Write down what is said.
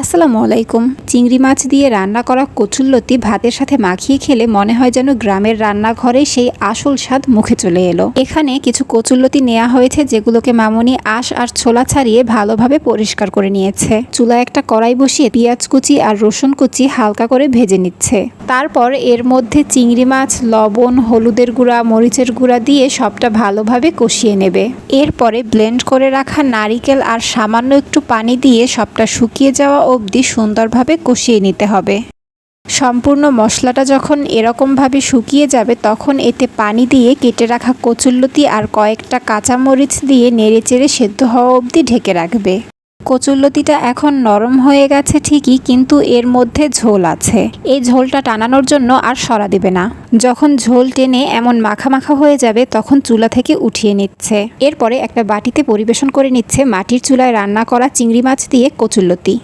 আসসালামু আলাইকুম। চিংড়ি মাছ দিয়ে রান্না করা কচুল্লতি ভাতের সাথে মাখিয়ে খেলে মনে হয় যেন গ্রামের রান্নাঘরে সেই আসল স্বাদ মুখে চলে এলো। এখানে কিছু কচুল্লতি নেওয়া হয়েছে যেগুলোকে মামনি আঁশ আর ছোলা ছাড়িয়ে ভালোভাবে পরিষ্কার করে নিয়েছে। চুলায় একটা কড়াই বসিয়ে পেঁয়াজ কুচি আর রসুন কুচি হালকা করে ভেজে নিচ্ছে। তারপর এর মধ্যে চিংড়ি মাছ, লবণ, হলুদের গুঁড়া, মরিচের গুঁড়া দিয়ে সবটা ভালোভাবে কষিয়ে নেবে। এরপরে ব্লেন্ড করে রাখা নারিকেল আর সামান্য একটু পানি দিয়ে সবটা শুকিয়ে যাওয়া অবধি সুন্দরভাবে কষিয়ে নিতে হবে। সম্পূর্ণ মশলাটা যখন এরকমভাবে শুকিয়ে যাবে, তখন এতে পানি দিয়ে কেটে রাখা কচুল্লতি আর কয়েকটা কাঁচামরিচ দিয়ে নেড়েচেড়ে সেদ্ধ হওয়া অবধি ঢেকে রাখবে। কচুল্লতিটা এখন নরম হয়ে গেছে ঠিকই, কিন্তু এর মধ্যে ঝোল আছে। এই ঝোলটা টানানোর জন্য আর সরা দেবে না। যখন ঝোল টেনে এমন মাখা মাখা হয়ে যাবে, তখন চুলা থেকে উঠিয়ে নিচ্ছে। এরপরে একটা বাটিতে পরিবেশন করে নিচ্ছে মাটির চুলায় রান্না করা চিংড়ি মাছ দিয়ে কচুল্লতি